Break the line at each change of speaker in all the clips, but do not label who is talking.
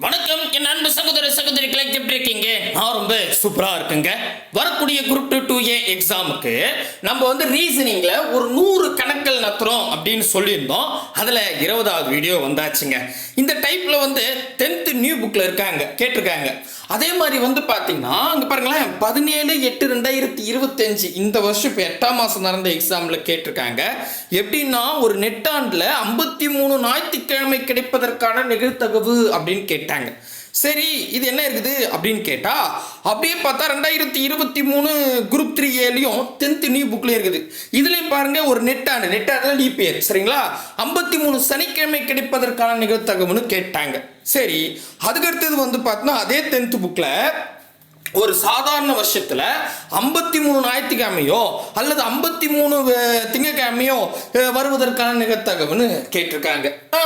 வணக்கம். என் அன்பு சகோதர சகோதரிகளை எப்படி இருக்கீங்க? நான் ரொம்ப சூப்பரா இருக்குங்க. வரக்கூடிய குரூப் டூ டூ ஏ எக்ஸாமுக்கு நம்ம வந்து ரீசனிங்ல ஒரு நூறு கணக்கள் நத்துறோம் அப்படின்னு சொல்லியிருந்தோம். அதுல இருபதாவது வீடியோ வந்தாச்சுங்க. இந்த டைப்ல வந்து டென்த் நியூ புக்ல இருக்காங்க கேட்டிருக்காங்க. அதே மாதிரி வந்து பார்த்தீங்கன்னா அங்கே பாருங்களேன் பதினேழு எட்டு ரெண்டாயிரத்தி இருபத்தஞ்சு இந்த வருஷம் இப்போ எட்டாம் மாதம் நடந்த எக்ஸாமில் கேட்டிருக்காங்க. எப்படின்னா ஒரு நெட்டாண்டில் ஐம்பத்தி மூணு ஞாயிற்றுக்கிழமை கிடைப்பதற்கான நிகழ்த்தகவு அப்படின்னு கேட்டாங்க. சரி இது என்ன இருக்குது அப்படின்னு கேட்டால் அப்படியே பார்த்தா ரெண்டாயிரத்தி இருபத்தி மூணு குரூப் த்ரீ ஏலையும் டென்த் நியூ புக்லேயும் இருக்குது. இதுலேயும் பாருங்க ஒரு நெட்டாண்டு நெட்டாண்டு லீப் சரிங்களா? ஐம்பத்தி மூணு சனிக்கிழமை கிடைப்பதற்கான நிகழ்த்தகவுன்னு கேட்டாங்க. சரி அதுக்கடுத்தது வந்து பார்த்தோன்னா அதே டென்த் புக்கில் ஒரு சாதாரண வருஷத்தில் ஐம்பத்தி மூணு ஞாயிற்றுக்கிழமையோ அல்லது ஐம்பத்தி மூணு திங்கக்கிழமையோ வருவதற்கான நிகழ்த்தகவுன்னு கேட்டிருக்காங்க. ஆ,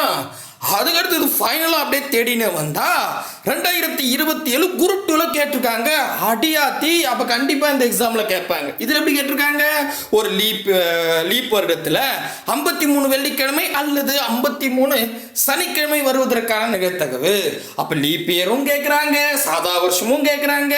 அதுக்கடுத்து இது ஃபைனலாக அப்படியே தேடினே வந்தால் ரெண்டாயிரத்தி இருபத்தி ஏழு குரூப் டூவில் கேட்டிருக்காங்க. அடியாத்தி அப்போ கண்டிப்பாக இந்த எக்ஸாமில் கேட்பாங்க. இதில் எப்படி கேட்டிருக்காங்க? ஒரு லீப் லீப் வருடத்தில் ஐம்பத்தி மூணு வெள்ளிக்கிழமை அல்லது ஐம்பத்தி மூணு சனிக்கிழமை வருவதற்கான நிகழ்த்தகவு அப்போ லீப் இயரும் கேட்குறாங்க சாதா வருஷமும் கேட்குறாங்க.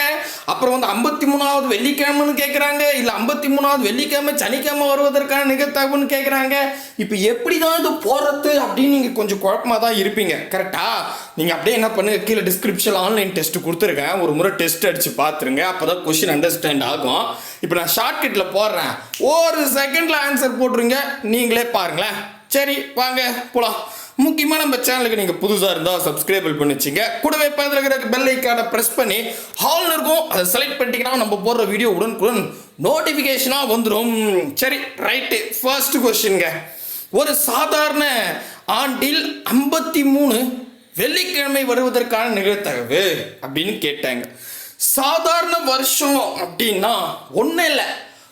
அப்புறம் வந்து ஐம்பத்தி மூணாவது வெள்ளிக்கிழமைன்னு கேட்குறாங்க இல்லை ஐம்பத்தி மூணாவது வெள்ளிக்கிழமை சனிக்கிழமை வருவதற்கான நிகழ்த்தகவுன்னு கேட்குறாங்க. இப்போ எப்படி தான் இது போகிறது அப்படின்னு நீங்கள் கொஞ்சம் குழப்பமாக தான் இருப்பீங்க. கரெக்டாக நீங்கள் அப்படியே என்ன பண்ணுங்க கீழே டிஸ்கிரிப்ஷன் ஆன்லைன் டெஸ்ட் கொடுத்துருக்கேன் ஒரு முறை டெஸ்ட் அடித்து பார்த்துருங்க. அப்போ தான் கொஷின் அண்டர்ஸ்டாண்ட் ஆகும். இப்போ நான் ஷார்ட்கட்டில் போடுறேன். ஒரு செகண்டில் ஆன்சர் போட்டுருங்க. நீங்களே பாருங்களேன். சரி வாங்க போகலாம் முக்கியமாக நம்ம சேனலுக்கு நீங்கள் புதுசாக இருந்தால் சப்ஸ்கிரைபிள் பண்ணிச்சிங்க கூடவே பக்கத்தில் இருக்கிற பெல் ஐக்கானை ப்ரெஸ் பண்ணி ஹால்னு இருக்கும். அதை செலக்ட் பண்ணிட்டீங்கன்னா நம்ம போடுற வீடியோ உடனுக்குடன் நோட்டிஃபிகேஷனாக வந்துடும் சரி ரைட்டு ஃபர்ஸ்ட் கொஸ்டின்ங்க ஒரு சாதாரண ஆண்டில் ஐம்பத்தி மூணு வெள்ளிக்கிழமை வருவதற்கான நிகழ்த்தகவு அப்படின்னு கேட்டாங்க. சாதாரண வருஷம் அப்படின்னா ஒன்றும் இல்லை.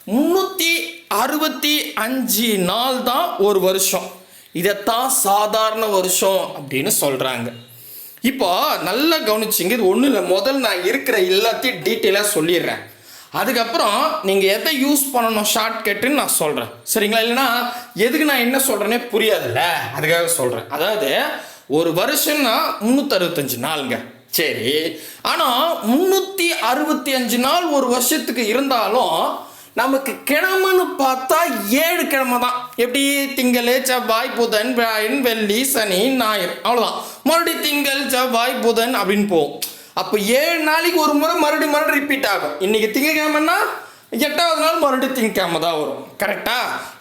முந்நூற்றி அறுபத்தி அஞ்சு நாள் தான் ஒரு வருஷம். இதைத்தான் சாதாரண வருஷம் அப்படின்னு சொல்கிறாங்க இப்போ நல்லா கவனிச்சிங்க இது ஒன்றும் இல்லை. முதல்ல நான் இருக்கிற எல்லாத்தையும் டீட்டெயிலாக சொல்லிடுறேன். அதுக்கப்புறம் நீங்கள் எதை யூஸ் பண்ணணும்? ஷார்ட்கட்டுன்னு நான் சொல்கிறேன் சரிங்களா? இல்லைன்னா எதுக்கு நான் என்ன சொல்கிறேனே புரியாதுல்ல? அதுக்காக சொல்கிறேன் அதாவது ஒரு வருஷம்னா முந்நூற்றறுபத்தஞ்சு நாளுங்க. சரி. ஆனால் முந்நூற்றி அறுபத்தி அஞ்சு நாள் ஒரு வருஷத்துக்கு இருந்தாலும் நமக்கு கிழமைன்னு பார்த்தா ஏழு கிழமை தான். எப்படி? திங்கள் செவ்வாய் புதன் வியாழன் வெள்ளி சனி ஞாயிறு. அவ்வளோதான் மறுபடியும் திங்கள் செவ்வாய் புதன் அப்படின்னு போகும். அப்போ ஏழு நாளைக்கு ஒரு முறை மறுபடியும் மறுபடியும் ரிப்பீட் ஆகும். இன்னைக்கு திங்கக்கிழமைன்னா எட்டாவது நாள் மறுபடியும் திங்கக்கிழமை தான் வரும். கரெக்டா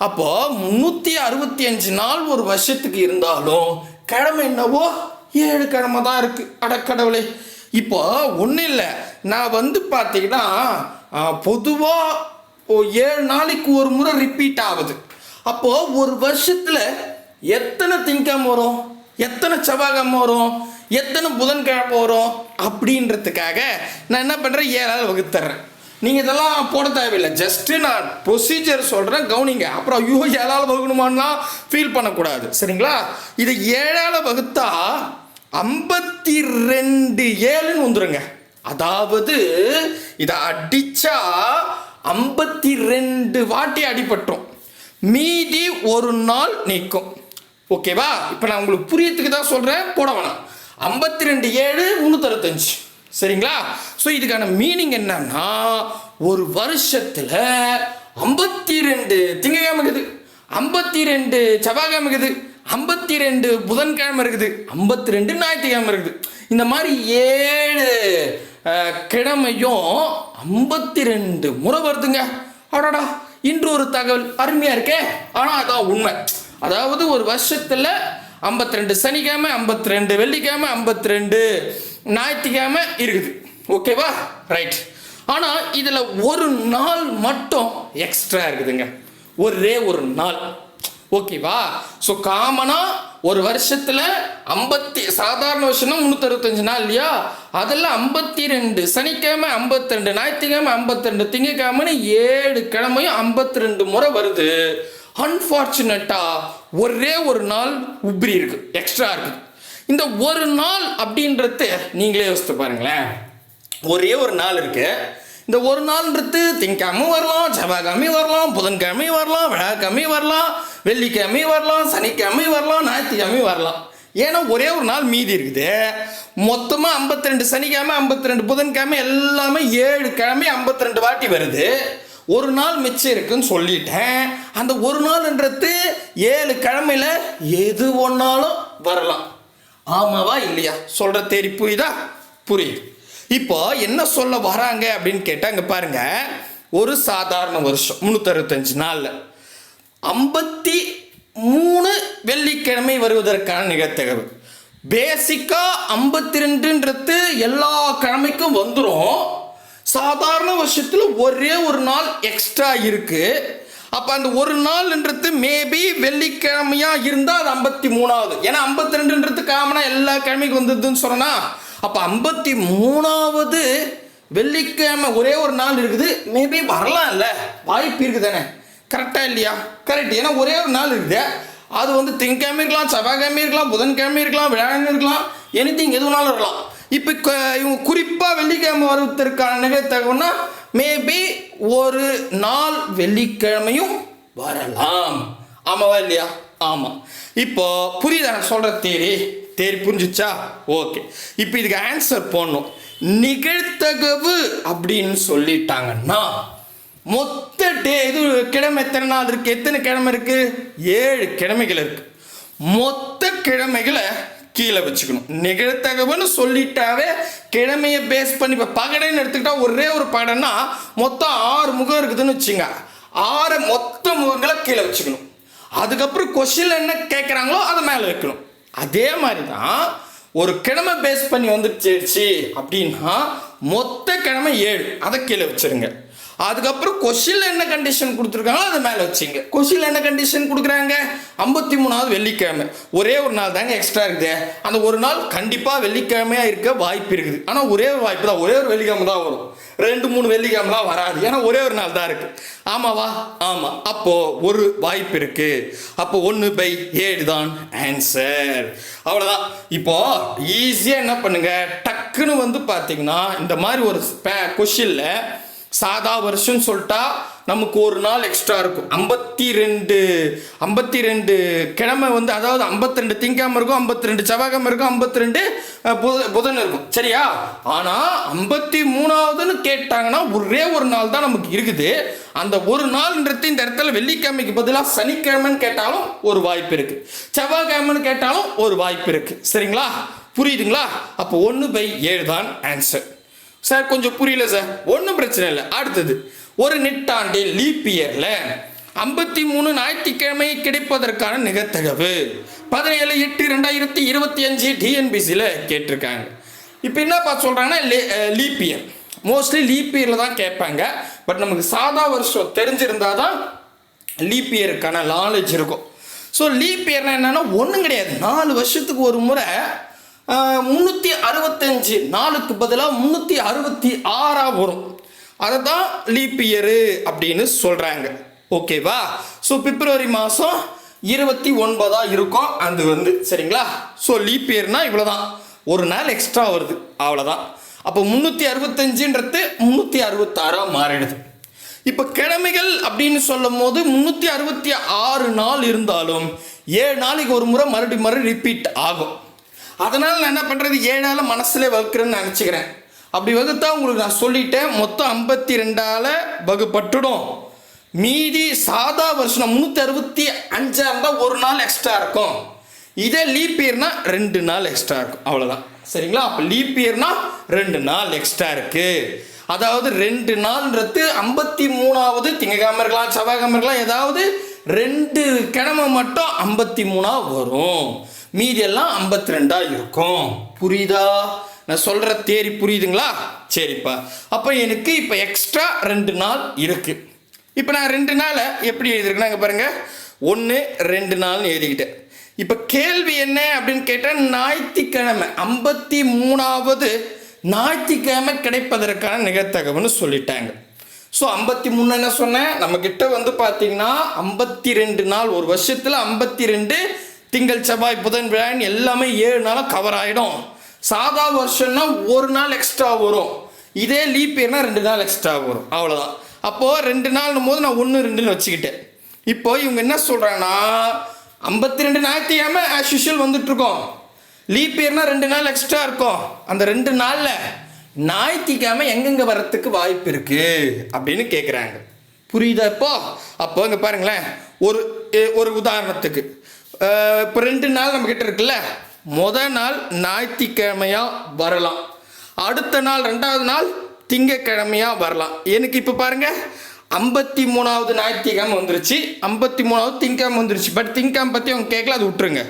அப்போ முந்நூற்றி அறுபத்தி அஞ்சு நாள் ஒரு வருஷத்துக்கு இருந்தாலும் கிழமை என்னவோ? ஏழு கிழமை தான் இருக்கு. அடக்கடவுளே இப்போ ஒன்றும் இல்லை. நான் வந்து பார்த்தீங்கன்னா பொதுவாக ஏழு நாளைக்கு ஒரு முறை ரிப்பீட் ஆகுது. அப்போது ஒரு வருஷத்தில் எத்தனை திங்கம் வரும்? எத்தனை செவ்வாய்க்கிழமை வரும்? எத்தனை புதன்கிழமை வரும் அப்படின்றதுக்காக நான் என்ன பண்ணுறேன் ஏழாவது வகுத்துறேன் நீங்கள் இதெல்லாம் போட தேவையில்லை. ஜஸ்ட்டு நான் ப்ரொசீஜர் சொல்கிறேன் கவனிங்க. அப்புறம் ஐயோ ஏழால் வகுக்கணுமான்லாம் ஃபீல் பண்ணக்கூடாது. சரிங்களா? இதை ஏழால் வகுத்தா ஐம்பத்தி ரெண்டு ஏழுன்னு வந்துருங்க. அதாவது இதை அடித்தா ஐம்பத்தி ரெண்டு வாட்டி அடிபட்டோம் மீதி ஒரு நாள் நிற்கும் ஓகேவா இப்போ நான் உங்களுக்கு புரியத்துக்கு தான் சொல்கிறேன் போட வேணாம். ஐம்பத்தி ரெண்டு ஏழு முந்நூற்றறுபத்தஞ்சு சரிங்களா? ஸோ இதுக்கான மீனிங் என்னன்னா ஒரு வருஷத்தில் ஐம்பத்தி ரெண்டு திங்கக்கிழமை இருக்குது. ஐம்பத்தி ரெண்டு செவ்வாய்க்கிழமை இருக்குது. ஐம்பத்தி ரெண்டு புதன்கிழமை இருக்குது. ஐம்பத்தி ரெண்டு ஞாயிற்றுக்கிழமை இருக்குது. இந்த மாதிரி ஏழு கிழமையும் ஐம்பத்தி ரெண்டு முறை வருதுங்க. அடாடா இன்று ஒரு தகவல் அருமையாக இருக்கே. ஆனால் அதான் உண்மை. அதாவது ஒரு வருஷத்தில் ஐம்பத்தி ரெண்டு சனிக்கிழமை ஐம்பத்தி ரெண்டு வெள்ளிக்கிழமை ஐம்பத்தி ரெண்டு ஞாயிற்றுக்கிழமை இருக்குது. ஓகேவா ரைட் ஆனால் இதில் ஒரு நாள் மட்டும் எக்ஸ்ட்ரா இருக்குதுங்க. ஒரே ஒரு நாள். ஓகேவா ஸோ காமனாக ஒரு வருஷத்தில் ஐம்பத்தி சாதாரண வருஷம்னா முந்நூற்றறுபத்தஞ்சு நாள் இல்லையா? அதில் ஐம்பத்தி ரெண்டு சனிக்கிழமை ஐம்பத்தி ரெண்டு ஞாயிற்றுக்கிழமை ஐம்பத்தி ரெண்டு திங்கக்கிழமைன்னு ஏழு கிழமையும் ஐம்பத்தி ரெண்டு முறை வருது. அன்ஃபார்ச்சுனேட்டாக ஒரே ஒரு நாள் உப்ரி இருக்கு எக்ஸ்ட்ரா இருக்குது இந்த ஒரு நாள் அப்படின்றது நீங்களே யோசித்து பாருங்களேன். ஒரே ஒரு நாள் இருக்கு. இந்த ஒரு நாள்ன்றது திங்கக்கிழமை வரலாம் செவ்வாய்க்கிழமை வரலாம் புதன்கிழமை வரலாம் வியாழக்கிழமை வரலாம் வெள்ளிக்கிழமை வரலாம் சனிக்கிழமை வரலாம் ஞாயிற்றுக்கிழமை வரலாம். ஏன்னா ஒரே ஒரு நாள் மீதி இருக்குது. மொத்தமாக 52 ரெண்டு சனிக்கிழமை 52 ரெண்டு புதன்கிழமை எல்லாமே ஏழு கிழமை 52 ரெண்டு வாட்டி வருது. ஒரு நாள் மிச்சம் இருக்குன்னு சொல்லிட்டேன். அந்த ஒரு நாள்ன்றது ஏழு கிழமையில எது ஒன்றாலும் வரலாம். ஆமாவா இல்லையா? சொல்கிற தேடி புரியுதா? புரியுது. இப்போ என்ன சொல்ல வராங்க அப்படின்னு கேட்டால் இங்கே பாருங்கள் ஒரு சாதாரண வருஷம் முந்நூற்றறுபத்தஞ்சு நாளில். ஐம்பத்தி மூணு வெள்ளிக்கிழமை வருவதற்கான நிகழ்த்தகவு பேசிக்காக ஐம்பத்தி ரெண்டுன்றது எல்லா கிழமைக்கும் வந்துடும் சாதாரண வருஷத்தில் ஒரே ஒரு நாள் எக்ஸ்ட்ரா இருக்கு. அப்போ அந்த ஒரு நாள்ன்றது மேபி வெள்ளிக்கிழமையா இருந்தால் அது ஐம்பத்தி மூணாவது. ஏன்னா ஐம்பத்தி ரெண்டுன்றது காமனாக எல்லா கிழமைக்கும் வந்ததுன்னு சொன்னா அப்போ ஐம்பத்தி மூணாவது வெள்ளிக்கிழமை ஒரே ஒரு நாள் இருக்குது. மேபி வரலாம்ல வாய்ப்பு இருக்குது தானே கரெக்டாக இல்லையா? கரெக்ட் ஏன்னா ஒரே ஒரு நாள் இருக்குது. அது வந்து திங்கக்கிழமை இருக்கலாம் செவ்வாய்க்கிழமை இருக்கலாம் புதன்கிழமை இருக்கலாம் வியாழன் இருக்கலாம் எனிதிங் எது வேணாலும் இருக்கலாம். இப்போ க- இவங்க குறிப்பாக வெள்ளிக்கிழமை வருவதற்கான நிகழ்த்தகவுன்னா மேபி ஒரு நாள் வெள்ளிக்கிழமையும் வரலாம். ஆமாவா இல்லையா? ஆமாம் இப்போ புரியுதா? நான் சொல்கிற தேரி தேரி புரிஞ்சுச்சா? ஓகே. இப்போ இதுக்கு ஆன்சர் போடணும். நிகழ்த்தகவு அப்படின்னு சொல்லிட்டாங்கன்னா மொத்த டே இது கிழமை எத்தனை நாள் இருக்குது எத்தனை கிழமை இருக்குது ஏழு கிழமைகள் இருக்குது மொத்த கிழமைகளை கீழே வச்சுக்கணும். நிகழ்த்தகவுன்னு சொல்லிட்டாவே கிழமையை பேஸ் பண்ணி இப்போ பகடைன்னு எடுத்துக்கிட்டா ஒரே ஒரு பகடைன்னா மொத்தம் ஆறு முகம் இருக்குதுன்னு வச்சுங்க. ஆறு மொத்த முகங்களை கீழே வச்சுக்கணும். அதுக்கப்புறம் கொஷின் என்ன கேட்குறாங்களோ அதை மேலே வைக்கணும். அதே மாதிரி தான் ஒரு கிழமை பேஸ் பண்ணி வந்துருச்சு அப்படின்னா மொத்த கிழமை ஏழு. அதை கீழே வச்சிருங்க. அதுக்கப்புறம் கொஷினில் என்ன கண்டிஷன் கொடுத்துருக்காங்களோ அதை மேலே வச்சிங்க. கொஷினில் என்ன கண்டிஷன் கொடுக்குறாங்க? ஐம்பத்தி மூணாவது வெள்ளிக்கிழமை. ஒரே ஒரு நாள் தாங்க எக்ஸ்ட்ரா இருக்குது. அந்த ஒரு நாள் கண்டிப்பாக வெள்ளிக்கிழமையாக இருக்க வாய்ப்பு இருக்குது. ஆனால் ஒரே ஒரு வாய்ப்பு தான். ஒரே ஒரு வெள்ளிக்கிழமை தான் வரும். ரெண்டு மூணு வெள்ளிக்கிழமெலாம் வராது. ஏன்னா ஒரே ஒரு நாள் தான் இருக்குது ஆமாவா? ஆமாம் அப்போது ஒரு வாய்ப்பு இருக்குது அப்போ ஒன்று பை ஏழு தான் ஆன்சர் அவ்வளோதான் இப்போ ஈஸியாக என்ன பண்ணுங்கள் டக்குன்னு வந்து பார்த்தீங்கன்னா இந்த மாதிரி ஒரு கொஷினில் சாதா வருஷம்னு சொல்லிட்டா நமக்கு ஒரு நாள் எக்ஸ்ட்ரா இருக்கும். ஐம்பத்தி ரெண்டு ஐம்பத்தி ரெண்டு கிழமை வந்து அதாவது ஐம்பத்தி ரெண்டு திங்கிழமை இருக்கும் ஐம்பத்தி ரெண்டு செவ்வாய்க்கிழமை இருக்கும் ஐம்பத்தி ரெண்டு புதன் இருக்கும். சரியா? ஆனால் ஐம்பத்தி மூணாவதுன்னு கேட்டாங்கன்னா ஒரே ஒரு நாள் தான் நமக்கு இருக்குது. அந்த ஒரு நாள்ன்றது இந்த இடத்துல வெள்ளிக்கிழமைக்கு பதிலாக சனிக்கிழமைன்னு கேட்டாலும் ஒரு வாய்ப்பு இருக்கு. செவ்வாய்க்கிழமைன்னு கேட்டாலும் ஒரு வாய்ப்பு இருக்கு. சரிங்களா? புரியுதுங்களா? அப்போ ஒன்று பை ஏழு தான் ஆன்சர் சார் கொஞ்சம் புரியல சார் ஒன்றும் பிரச்சனை இல்லை. அடுத்தது ஒரு நெட்டாண்டில் லீப் இயரில் ஐம்பத்தி மூணு ஞாயிற்றுக்கிழமை கிடைப்பதற்கான நிகழ்த்தகவு பதினேழு எட்டு ரெண்டாயிரத்தி இருபத்தி அஞ்சு டிஎன்பிசியில் கேட்டிருக்காங்க. இப்போ என்னப்பா சொல்கிறாங்கன்னா லீப் இயர் மோஸ்ட்லி லீப் இயரில் தான் கேட்பாங்க. பட் நமக்கு சாதா வருஷம் தெரிஞ்சிருந்தால் தான் லீப் இயருக்கான நாலேஜ் இருக்கும். ஸோ லீப் இயர்னால் என்னென்னா ஒன்றும் கிடையாது. நாலு வருஷத்துக்கு ஒரு முறை முந்நூற்றி அறுபத்தஞ்சு நாலுக்கு பதிலாக முந்நூற்றி அறுபத்தி ஆறாக வரும். அதை தான் லீப் இயரு அப்படின்னு சொல்கிறாங்க ஓகேவா ஸோ பிப்ரவரி மாதம் இருபத்தி ஒன்பதாக இருக்கும். அது வந்து சரிங்களா? ஸோ லீப் இயர்னால் இவ்வளோ தான் ஒரு நாள் எக்ஸ்ட்ரா வருது. அவ்வளோதான் அப்போ முந்நூற்றி அறுபத்தஞ்சுன்றது முந்நூற்றி அறுபத்தாறாக மாறிடுது. இப்போ கிழமைகள் அப்படின்னு சொல்லும் போது முந்நூற்றி அறுபத்தி ஆறு நாள் இருந்தாலும் ஏழு நாளைக்கு ஒரு முறை மறுபடி மறுபடி ரிப்பீட் ஆகும். அதனால் நான் என்ன பண்ணுறது ஏழால் மனசில் வகுக்கிறேன்னு நினச்சிக்கிறேன். அப்படி வகுத்தா உங்களுக்கு நான் சொல்லிட்டேன் மொத்தம் ஐம்பத்தி ரெண்டால் வகுப்பட்டுடும் மீதி சாதா வருஷம் முந்நூற்றி அறுபத்தி அஞ்சா இருந்தால் ஒரு நாள் எக்ஸ்ட்ரா இருக்கும். இதே லீப் இயர்னா ரெண்டு நாள் எக்ஸ்ட்ரா இருக்கும். அவ்வளோதான் சரிங்களா? அப்போ லீப் இயர்னா ரெண்டு நாள் எக்ஸ்ட்ரா இருக்குது அதாவது ரெண்டு நாள்ன்றது ஐம்பத்தி மூணாவது திங்கக்கிழமை இருக்கலாம் செவ்வாய்க்கிழமை இருக்கலாம் ஏதாவது ரெண்டு கிழமை மட்டும் ஐம்பத்தி மூணாக வரும். மீதியெல்லாம் ஐம்பத்தி ரெண்டாக இருக்கும். புரியுதா? நான் சொல்கிற தேரி புரியுதுங்களா? சரிப்பா. அப்போ எனக்கு இப்போ எக்ஸ்ட்ரா ரெண்டு நாள் இருக்குது இப்போ நான் ரெண்டு நாளை எப்படி எழுதிருக்கேன் பாருங்கள் ஒன்று ரெண்டு நாள்னு எழுதிக்கிட்டேன். இப்போ கேள்வி என்ன அப்படின்னு கேட்டால் ஞாயிற்றுக்கிழமை ஐம்பத்தி மூணாவது ஞாயிற்றுக்கிழமை கிடைப்பதற்கான நிகழ்த்தகவுன்னு சொல்லிட்டாங்க. ஸோ ஐம்பத்தி மூணு என்ன சொன்னேன்? நம்மக்கிட்ட வந்து பார்த்தீங்கன்னா ஐம்பத்தி ரெண்டு நாள் ஒரு வருஷத்தில் ஐம்பத்தி ரெண்டு திங்கள் செவ்வாய் புதன் வியாழன் எல்லாமே ஏழு நாளாக கவர் ஆகிடும் சாதா வருஷம்னா ஒரு நாள் எக்ஸ்ட்ரா வரும். இதே லீப் இயர்னா ரெண்டு நாள் எக்ஸ்ட்ரா வரும். அவ்வளோதான் அப்போது ரெண்டு நாள்னும் போது நான் ஒன்று ரெண்டுன்னு வச்சுக்கிட்டேன். இப்போ இவங்க என்ன சொல்கிறாங்கன்னா ஐம்பத்தி ரெண்டு ஞாயிற்றுக்கிழமை ஆஸ் யூஷுவல் வந்துட்டுருக்கோம். லீப் இயர்னா ரெண்டு நாள் எக்ஸ்ட்ரா இருக்கும். அந்த ரெண்டு நாளில் ஞாயிற்றுக்கிழமை எங்கெங்கே வர்றதுக்கு வாய்ப்பு இருக்குது அப்படின்னு கேட்குறாங்க புரியுதா இப்போ? அப்போ இங்கே பாருங்களேன். ஒரு ஒரு உதாரணத்துக்கு. இப்போ ரெண்டு நாள் நம்ம கிட்ட இருக்குல்ல? முத நாள் ஞாயிற்றுக்கிழமையா வரலாம். அடுத்த நாள் ரெண்டாவது நாள் திங்கக்கிழமையா வரலாம். எனக்கு இப்போ பாருங்க ஐம்பத்தி மூணாவது ஞாயிற்றுக்கிழமை வந்துருச்சு. ஐம்பத்தி மூணாவது திங்கக்கிழமை வந்துருச்சு. பட் திங்கக்கிழமை பற்றி அவங்க கேட்கல அது விட்டுருங்க.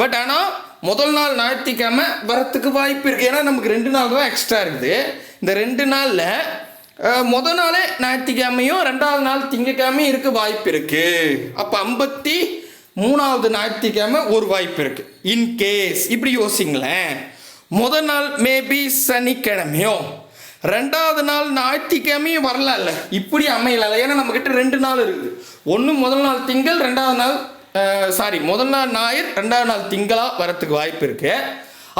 பட் ஆனால் முதல் நாள் ஞாயிற்றுக்கிழமை வரத்துக்கு வாய்ப்பு இருக்குது ஏன்னா நமக்கு ரெண்டு நாள் தான் எக்ஸ்ட்ரா இருக்குது. இந்த ரெண்டு நாளில் முதல் நாளே ஞாயிற்றுக்கிழமையும் ரெண்டாவது நாள் திங்கக்கிழமையும் இருக்க வாய்ப்பு இருக்குது அப்போ ஐம்பத்தி மூணாவது ஞாயிற்றுக்கிழமை ஒரு வாய்ப்பு இருக்கு. இன்கேஸ் இப்படி யோசிங்களேன். முத நாள் மேபி சனிக்கிழமையோ. ரெண்டாவது நாள் ஞாயிற்றுக்கிழமையும் வரலாம்ல. இப்படி அமையல ஏன்னா நம்ம கிட்ட ரெண்டு நாள் இருக்குது. ஒன்று முதல் நாள் திங்கள் ரெண்டாவது நாள் சாரி முதல் நாள் ஞாயிறு ரெண்டாவது நாள் திங்களாக வரத்துக்கு வாய்ப்பு இருக்கு.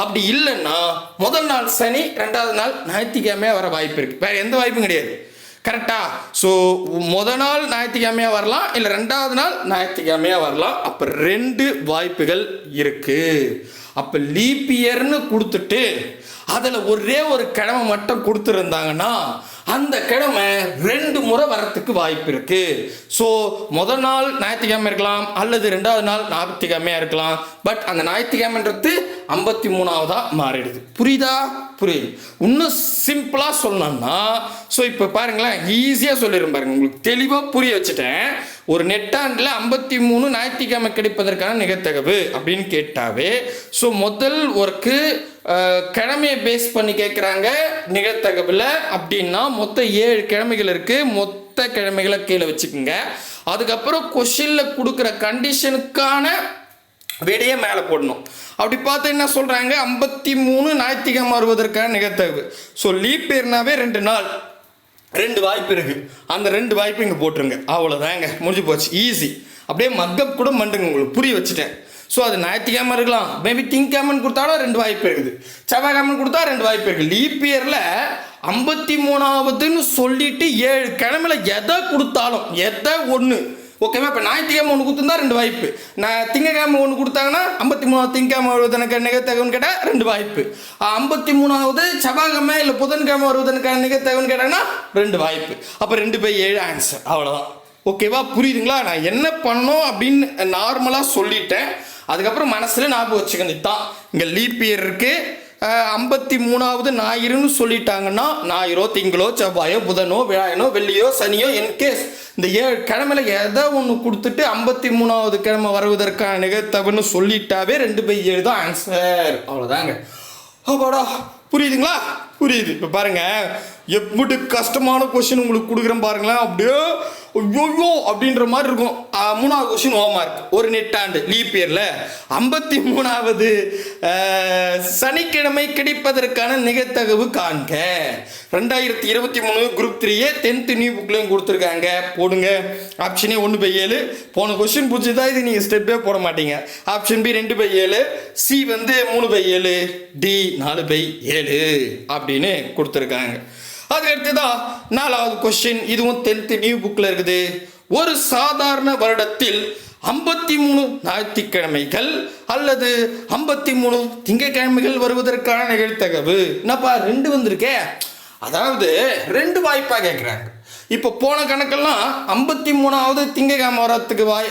அப்படி இல்லைன்னா முதல் நாள் சனி ரெண்டாவது நாள் ஞாயிற்றுக்கிழமையாக வர வாய்ப்பு இருக்குது வேறு எந்த வாய்ப்பும் கிடையாது. கரெக்டா ஸோ முத நாள் ஞாயிற்றுக்கிழமையா வரலாம் இல்லை ரெண்டாவது நாள் ஞாயிற்றுக்கிழமையா வரலாம்? அப்போ ரெண்டு வாய்ப்புகள் இருக்கு. அப்போ லீப் இயர்னு கொடுத்துட்டு அதில் ஒரே ஒரு கிழமை மட்டும் கொடுத்துருந்தாங்கன்னா அந்த கிழமை ரெண்டு முறை வரத்துக்கு வாய்ப்பு இருக்கு. ஸோ முதல் நாள் ஞாயிற்றுக்கிழமை இருக்கலாம் அல்லது ரெண்டாவது நாள் ஞாயிற்றுக்கிழமையாக இருக்கலாம். பட் அந்த ஞாயிற்றுக்கிழமைன்றது ஐம்பத்தி மூணாவதாக மாறிடுது. புரியுதா? புரியுது. இன்னும் சிம்பிளாக சொல்லணும்னா ஸோ இப்போ பாருங்களேன் ஈஸியாக சொல்லிடுறேன் பாருங்க. உங்களுக்கு தெளிவாக புரிய வச்சுட்டேன். ஒரு நெட்டாண்டில் ஐம்பத்தி மூணு ஞாயிற்றுக்கிழமை கிடைப்பதற்கான நிகழ்த்தகவு அப்படின்னு கேட்டாவே ஸோ முதல் ஒர்க்கு கிழமையை பேஸ் பண்ணி கேட்குறாங்க நிகழ்த்தகவில் அப்படின்னா மொத்தம் ஏழு கிழமைகள் இருக்குது மொத்த கிழமைகளை கீழே வச்சுக்கோங்க. அதுக்கப்புறம் கொஷினில் கொடுக்குற கண்டிஷனுக்கான விடையை மேலே போடணும். அப்படி பார்த்து என்ன சொல்கிறாங்க ஐம்பத்தி மூணு ஞாயிற்றுக்கிழமை வருவதற்கான நிகழ்த்தகவு ஸோ லீப் பேர்னாவே ரெண்டு நாள். ரெண்டு வாய்ப்பு இருக்குது அந்த ரெண்டு வாய்ப்பு இங்கே போட்டுருங்க. அவ்வளோதாங்க முடிஞ்சு போச்சு. ஈஸி அப்படியே மக்கப் கூட மண்டுங்க உங்களுக்கு. புரிய வச்சுட்டேன். ஸோ அது ஞாயிற்றுக்கிழமை இருக்கலாம். மேபி திங்கக்கிழமைன்னு கொடுத்தாலும் ரெண்டு வாய்ப்பு இருக்குது. செவ்வாய்க்கிழமை கொடுத்தா ரெண்டு வாய்ப்பு இருக்குது. லீப் இயரில் ஐம்பத்தி மூணாவதுன்னு சொல்லிட்டு ஏழு கிழமையில எதை கொடுத்தாலும் எதை ஒன்று ஓகேவா இப்போ ஞாயிற்றுக்கிழமை ஒன்று கொடுத்துருந்தா ரெண்டு வாய்ப்பு. நான் திங்கக்கிழமை ஒன்று கொடுத்தாங்கன்னா ஐம்பத்தி மூணாவது திங்கக்கிழமை வருவதற்கான நிகழ்த்தகவுன்னு கேட்டால் ரெண்டு வாய்ப்பு. ஐம்பத்தி மூணாவது செவ்வாய்க்கிழமை இல்லை புதன்கிழமை வருவதற்கான நிகழ்த்தகவுன்னு கேட்டாங்கன்னா ரெண்டு வாய்ப்பு. அப்போ ரெண்டு பை ஏழு ஆன்சர் அவ்வளோதான் ஓகேவா புரியுதுங்களா? நான் என்ன பண்ணோம் அப்படின்னு நார்மலாக சொல்லிட்டேன். அதுக்கப்புறம் மனசில் ஞாபகம் வச்சுக்கணும் இதுதான் இங்கே லீப் இயர் இருக்குது ஐம்பத்தி மூணாவது ஞாயிறுன்னு சொல்லிட்டாங்கன்னா ஞாயிறோ திங்களோ செவ்வாயோ புதனோ விழாயனோ வெள்ளியோ சனியோ என்கேஸ் இந்த ஏழு கிழமையில் எதை ஒன்று கொடுத்துட்டு ஐம்பத்தி மூணாவது கிழமை வருவதற்கான நிகழ்த்தவன்னு சொல்லிட்டாவே ரெண்டு பை ஏழு தான் ஆன்சர் அவ்வளோதாங்க அப்பாடா புரியுதுங்களா? புரியுது. இப்போ பாருங்கள் எப்படி கஷ்டமான கொஷின் உங்களுக்கு கொடுக்குறேன் பாருங்களேன். அப்படியே ஐயோயோ அப்படின்ற மாதிரி இருக்கும். மூணாவது கொஸ்டின் ஹோம்ஒர்க் ஒரு நெட்டாண்டு லீப் இயரில் ஐம்பத்தி மூணாவது சனிக்கிழமை கிடைப்பதற்கான நிகழ்த்தகவு காண்க. ரெண்டாயிரத்தி இருபத்தி மூணு குரூப் த்ரீயே டென்த்து நியூ புக்லேயும் கொடுத்துருக்காங்க. போடுங்க. ஆப்ஷனே ஒன்று பை ஏழு. போன கொஸ்டின் பிடிச்சதா இது நீங்கள் ஸ்டெப்பே போட மாட்டீங்க. ஆப்ஷன் பி ரெண்டு பை ஏழு. சி வந்து மூணு பை ஏழு. டி நாலு பை ஏழு. அப்படின்னு கொடுத்துருக்காங்க. அதுக்கடுத்து தான் நாலாவது கொஸ்டின் இதுவும் டென்த்து நியூ புக்கில் இருக்குது. ஒரு சாதாரண வருடத்தில் ஐம்பத்தி மூணு ஞாயிற்றுக்கிழமைகள் அல்லது ஐம்பத்தி மூணு திங்கட்கிழமைகள் வருவதற்கான நிகழ்த்தகவு என்னப்பா ரெண்டு வந்திருக்கே? அதாவது ரெண்டு வாய்ப்பாக கேட்குறாங்க இப்போ போன கணக்கெல்லாம் ஐம்பத்தி மூணாவது திங்கக்கிழமை வரத்துக்கு வாய்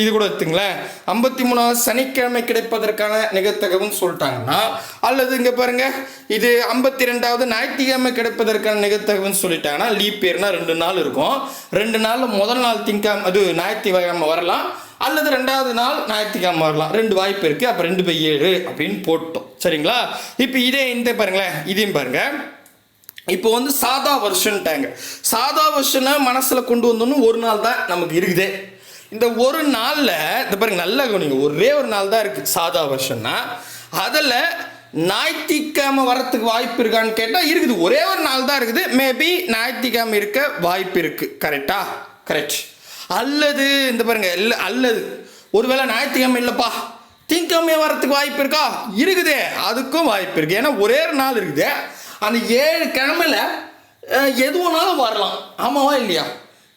இது கூட எடுத்துங்களேன். ஐம்பத்தி மூணாவது சனிக்கிழமை கிடைப்பதற்கான நிகழ்த்தகவுன்னு சொல்லிட்டாங்கன்னா அல்லது இங்கே பாருங்க இது ஐம்பத்தி ரெண்டாவது ஞாயிற்றுக்கிழமை கிடைப்பதற்கான நிகழ்த்தகவுன்னு சொல்லிட்டாங்கன்னா லீப் இயர்னா ரெண்டு நாள் இருக்கும். ரெண்டு நாளில் முதல் நாள் திங்கக்கிழமை அது ஞாயிற்றுக்கிழமை வரலாம். அல்லது ரெண்டாவது நாள் ஞாயிற்றுக்கிழமை வரலாம். ரெண்டு வாய்ப்பு இருக்குது அப்போ ரெண்டு பை ஏழு அப்படின்னு போட்டோம். சரிங்களா? இப்போ இதே இந்த பாருங்களேன் இதையும் பாருங்கள் இப்போ வந்து சாதா வருஷன்ட்டாங்க. சாதா வருஷனை மனசில் கொண்டு வந்தோன்னு ஒரு நாள் தான் நமக்கு இருக்குது. இந்த ஒரு நாளில் இந்த பாருங்க நல்லா கவனிங்க. ஒரே ஒரு நாள் தான் இருக்குது சாதா வருஷம்னா அதில் ஞாயிற்றுக்கிழமை வரத்துக்கு வாய்ப்பு இருக்கான்னு கேட்டால் இருக்குது. ஒரே ஒரு நாள் தான் இருக்குது. மேபி ஞாயிற்றுக்கிழமை இருக்க வாய்ப்பு இருக்குது கரெக்டா கரெக்ட் அல்லது இந்த பாருங்க இல்லை அல்லது. ஒருவேளை ஞாயிற்றுக்கிழமை இல்லைப்பா. திங்கக்கிழமை வரத்துக்கு வாய்ப்பு இருக்கா? இருக்குதே. அதுக்கும் வாய்ப்பு இருக்குது ஏன்னா ஒரே ஒரு நாள் இருக்குது. அந்த ஏழு கிழமையில எது வேணாலும் வரலாம். ஆமாவா இல்லையா?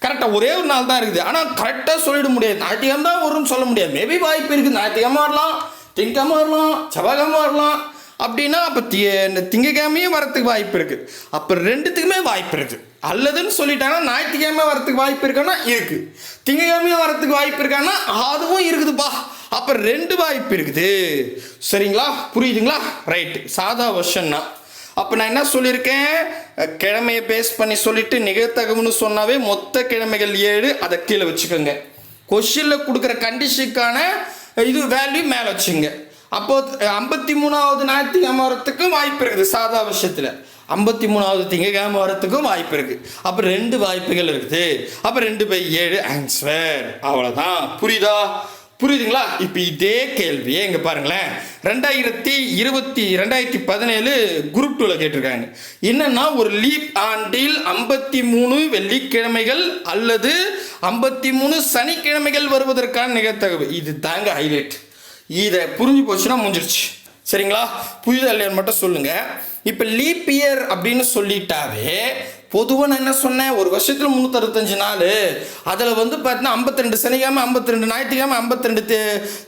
கரெக்டாக ஒரே ஒரு நாள் தான் இருக்குது. ஆனால் கரெக்டாக சொல்லிட முடியாது. ஞாயிற்றுக்கிழமை தான் வரும்னு சொல்ல முடியாது. மேபி வாய்ப்பு இருக்குது ஞாயிற்றுக்கிழமை வரலாம் திங்கக்கிழமை வரலாம் செவ்வாய்க்கிழமை வரலாம். அப்படின்னா அப்போ தி இந்த திங்கக்கிழமையும் வரத்துக்கு வாய்ப்பு இருக்குது அப்போ ரெண்டுத்துக்குமே வாய்ப்பு இருக்குது அல்லதுன்னு சொல்லிட்டாங்கன்னா ஞாயிற்றுக்கிழமை வரத்துக்கு வாய்ப்பு இருக்கான்னா இருக்குது திங்கக்கிழமையும் வரத்துக்கு வாய்ப்பு இருக்கான்னா அதுவும் இருக்குதுப்பா. அப்போ ரெண்டு வாய்ப்பு இருக்குது. சரிங்களா? புரியுதுங்களா? ரைட்டு சாதா வருஷன்னா அப்போ நான் என்ன சொல்லியிருக்கேன்? கிழமையை பேஸ் பண்ணி சொல்லிட்டு நிகழ்த்தகவுன்னு சொன்னாவே மொத்த கிழமைகள் ஏழு அதை கீழே வச்சுக்கோங்க. கொஷினில் கொடுக்குற கண்டிஷனுக்கான இது வேல்யூ மேலே வச்சுங்க அப்போ ஐம்பத்தி மூணாவது ஞாயிற்றுக்கிழமை வரத்துக்கும் வாய்ப்பு இருக்குது சாதா விஷயத்தில் ஐம்பத்தி மூணாவது திங்கக்கிழமை வரத்துக்கும் வாய்ப்பு இருக்குது அப்போ ரெண்டு வாய்ப்புகள் இருக்குது. அப்போ ரெண்டு பை ஏழு ஆன்சர் அவ்வளோதான் புரியுதா? புரியுதுங்களா? இப்போ இதே கேள்வியே இங்கே பாருங்களேன். ரெண்டாயிரத்தி இருபத்தி ரெண்டாயிரத்தி பதினேழு குரூப் டூவில் கேட்டிருக்காங்க. என்னென்னா ஒரு லீப் ஆண்டில் ஐம்பத்தி மூணு வெள்ளிக்கிழமைகள் அல்லது ஐம்பத்தி மூணு சனிக்கிழமைகள் வருவதற்கான நிகழ்த்தகவு இது தாங்க ஹைலைட் இதை புரிஞ்சு போச்சுன்னா முடிஞ்சிருச்சு. சரிங்களா? புரியுதா இல்லையான்னு மட்டும் சொல்லுங்கள் இப்போ லீப் இயர் அப்படின்னு சொல்லிட்டாவே பொதுவாக நான் என்ன சொன்னேன்? ஒரு வருஷத்தில் முந்நூற்றறுபத்தஞ்சு நாள். அதில் வந்து பார்த்தீங்கன்னா ஐம்பத்தி ரெண்டு சனிக்கிழமை ஐம்பத்தி ரெண்டு ஞாயிற்றுக்கிழமை ஐம்பத்தி ரெண்டு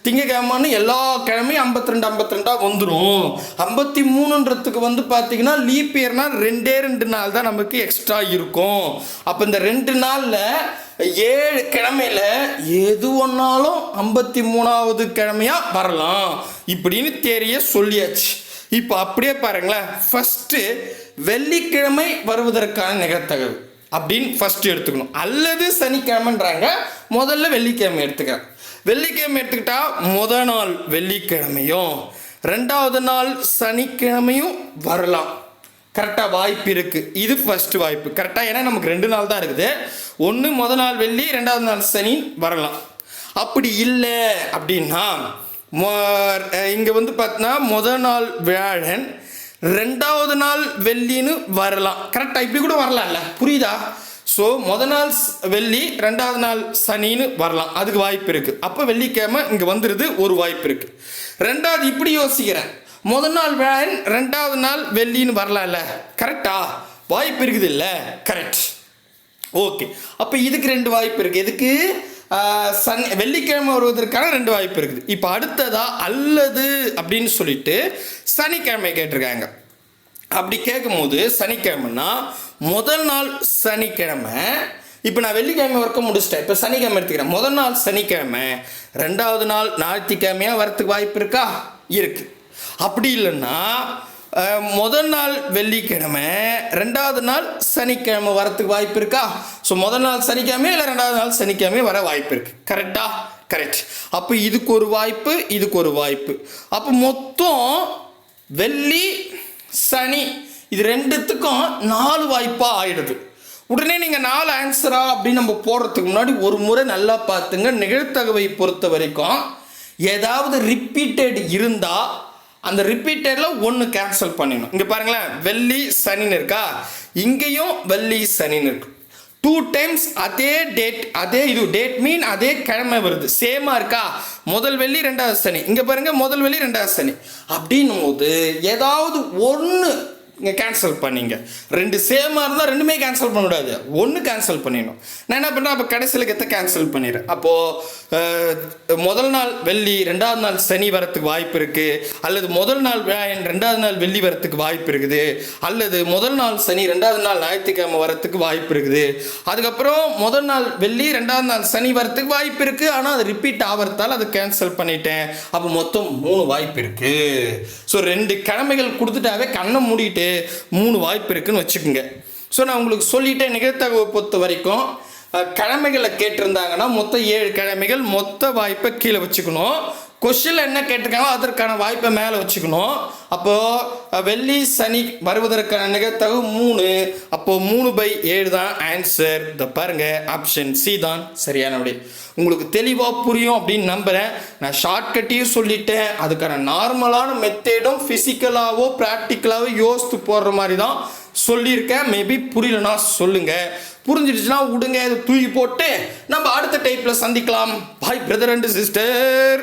திங்கக்கிழமைன்னு எல்லா கிழமையும் ஐம்பத்தி ரெண்டு ஐம்பத்தி ரெண்டாக வந்துடும் ஐம்பத்தி மூணுன்றதுக்கு வந்து பார்த்தீங்கன்னா லீப் இயர்னால் ரெண்டே ரெண்டு நாள் தான் நமக்கு எக்ஸ்ட்ரா இருக்கும். அப்போ இந்த ரெண்டு நாளில் ஏழு கிழமையில எது ஒன்றாலும் ஐம்பத்தி மூணாவது கிழமையாக வரலாம். இப்படின்னு தெரிய சொல்லியாச்சு. இப்போ அப்படியே பாருங்களேன். ஃபஸ்ட்டு வெள்ளிக்கிழமை வருவதற்கான நிகழ்த்தகவு அப்படின்னு ஃபர்ஸ்ட் எடுத்துக்கணும். அல்லது சனிக்கிழமைன்றாங்க முதல்ல வெள்ளிக்கிழமை எடுத்துக்கிறேன் வெள்ளிக்கிழமை எடுத்துக்கிட்டா முத நாள் வெள்ளிக்கிழமையும் ரெண்டாவது நாள் சனிக்கிழமையும் வரலாம். கரெக்டாக வாய்ப்பு இருக்குது இது ஃபர்ஸ்ட் வாய்ப்பு. கரெக்டாக ஏன்னா நமக்கு ரெண்டு நாள் தான் இருக்குது. ஒன்று முத நாள் வெள்ளி ரெண்டாவது நாள் சனி வரலாம். அப்படி இல்லை அப்படின்னா இங்கே வந்து பார்த்தீங்கன்னா முத நாள் வியாழன் ரெண்டாவது நாள் வெள்ளின்னு வரலாம். கரெக்டாக இப்படி கூட வரலாம்ல. புரியுதா? ஸோ முத நாள் வெள்ளி ரெண்டாவது நாள் சனின்னு வரலாம். அதுக்கு வாய்ப்பு இருக்குது அப்போ வெள்ளிக்கிழமை இங்கே வந்துடுது ஒரு வாய்ப்பு இருக்குது ரெண்டாவது இப்படி யோசிக்கிறேன். முதல் நாள் வியாழன் ரெண்டாவது நாள் வெள்ளின்னு வரலாம்ல. கரெக்டா வாய்ப்பு இருக்குது இல்லை கரெக்ட் ஓகே அப்போ இதுக்கு ரெண்டு வாய்ப்பு இருக்குது எதுக்கு? சனி வெள்ளிக்கிழமை வருவதற்கான ரெண்டு வாய்ப்பு இருக்குது. இப்போ அடுத்ததா அல்லது அப்படின்னு சொல்லிட்டு சனிக்கிழமை கேட்டிருக்காங்க. அப்படி கேட்கும்போது சனிக்கிழமைன்னா முதல் நாள் சனிக்கிழமை. இப்போ நான் வெள்ளிக்கிழமை ஒர்க்கை முடிச்சிட்டேன். இப்போ சனிக்கிழமை எடுத்துக்கிறேன். முதல் நாள் சனிக்கிழமை. ரெண்டாவது நாள் ஞாயிற்றுக்கிழமையா வரத்துக்கு வாய்ப்பு இருக்கா? இருக்குது அப்படி இல்லைன்னா முதல் நாள் வெள்ளிக்கிழமை ரெண்டாவது நாள் சனிக்கிழமை வரத்துக்கு வாய்ப்பு இருக்கா? ஸோ முதல் நாள் சனிக்கிழமை இல்லை ரெண்டாவது நாள் சனிக்கிழமை வர வாய்ப்பு இருக்கு. கரெக்டா கரெக்ட் அப்போ இதுக்கு ஒரு வாய்ப்பு இதுக்கு ஒரு வாய்ப்பு. அப்போ மொத்தம் வெள்ளி சனி இது ரெண்டுத்துக்கும் நாலு வாய்ப்பாக ஆயிடுது. உடனே நீங்கள் நாலு ஆன்சரா அப்படின்னு நம்ம போடுறதுக்கு முன்னாடி ஒரு முறை நல்லா பார்த்துங்க. நிகழ்த்தகவை பொறுத்த வரைக்கும் ஏதாவது ரிப்பீட்டட் இருந்தால் அந்த ரிப்பீட்டரில் ஒன்று கேன்சல் பண்ணிடணும். இங்கே பாருங்களேன் வெள்ளி சனின்னு இருக்கா? இங்கேயும் வெள்ளி சனின்னு இருக்கு. டூ டைம்ஸ் அதே டேட் அதே இது டேட் மீன் அதே கிழமை வருது. சேமா இருக்கா? முதல் வெள்ளி ரெண்டாவது சனி. இங்கே பாருங்க முதல் வெள்ளி ரெண்டாவது சனி. அப்படின்னும் போது ஏதாவது ஒன்று இங்கே கேன்சல் பண்ணிங்க. ரெண்டு சேமாக இருந்தால் ரெண்டுமே கேன்சல் பண்ணக்கூடாது ஒன்று கேன்சல் பண்ணிடணும். நான் என்ன பண்ணுறேன் அப்போ கடைசியில் கெத்த கேன்சல் பண்ணிடுறேன். அப்போது முதல் நாள் வெள்ளி ரெண்டாவது நாள் சனி வரத்துக்கு வாய்ப்பு இருக்குது அல்லது முதல் நாள் வியாழன் ரெண்டாவது நாள் வெள்ளி வரத்துக்கு வாய்ப்பு இருக்குது. அல்லது முதல் நாள் சனி ரெண்டாவது நாள் ஞாயிற்றுக்கிழமை வரத்துக்கு வாய்ப்பு இருக்குது. அதுக்கப்புறம் முதல் நாள் வெள்ளி ரெண்டாவது நாள் சனி வரத்துக்கு வாய்ப்பு இருக்குது ஆனால் அது ரிப்பீட் ஆகிறதால அதை கேன்சல் பண்ணிட்டேன். அப்போ மொத்தம் மூணு வாய்ப்பு இருக்குது ஸோ ரெண்டு கிழமைகள் கொடுத்துட்டாவே கண்ணை மூடிட்டு மூணு வாய்ப்பு இருக்குன்னு வச்சுக்கோங்க. ஸோ நான் உங்களுக்கு சொல்லிட்டேன் நிகழ்த்தகவை பொறுத்த வரைக்கும் கிழமைகளை கேட்டிருந்தாங்கன்னா மொத்தம் ஏழு கிழமைகள் மொத்த வாய்ப்பை கீழே வச்சுக்கணும். கொஷினில் என்ன கேட்டிருக்காங்களோ அதற்கான வாய்ப்பை மேலே வச்சுக்கணும். அப்போது வெள்ளி சனி வருவதற்கான நிகழ்த்தகவு மூணு. அப்போது மூணு பை ஏழு தான் ஆன்சர் இந்த பாருங்கள் ஆப்ஷன் சி தான் சரியான விடை உங்களுக்கு தெளிவாக புரியும் அப்படின்னு நம்புகிறேன் நான் ஷார்ட்கட்டையும் சொல்லிட்டேன். அதுக்கான நார்மலான மெத்தேடும் ஃபிசிக்கலாகவோ ப்ராக்டிக்கலாகவோ யோசித்து போடுற மாதிரி தான் சொல்லியிருக்கேன். மேபி புரியலனா சொல்லுங்கள் புரிஞ்சிடுச்சுன்னா விடுங்க. இதை தூக்கி போட்டு நம்ம அடுத்த டைப்பில் சந்திக்கலாம். பாய் பிரதர் அண்ட் சிஸ்டர்